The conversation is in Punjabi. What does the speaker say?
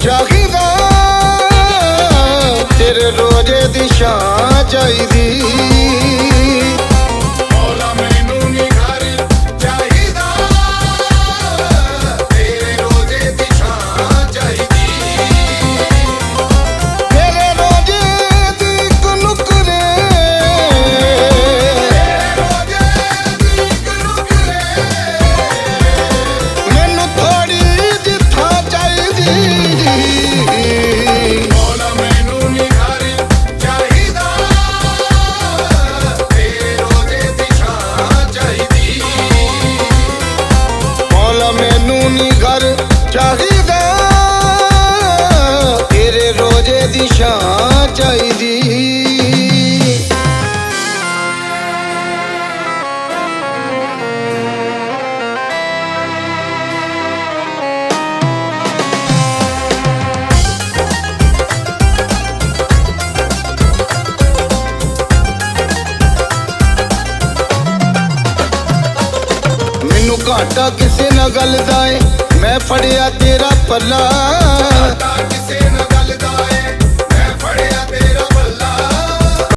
ਜਾਗਦਾ। ਤੇਰੇ ਰੋਜੇ ਦੀ ਛਾਂ ਚਾਹੀਦੀ। ਨਹੀਂ ਘਰ ਚਾਹੀਦਾ। ਤੇਰੇ ਰੋਜੇ ਦੀ ਸ਼ਾਨ ਚਾਹੀਦੀ। ਘਾਟਾ ਕਿਸੇ ਨਾ ਗੱਲ ਦਾ ਏ। ਮੈਂ ਫੜਿਆ ਤੇਰਾ ਪੱਲਾ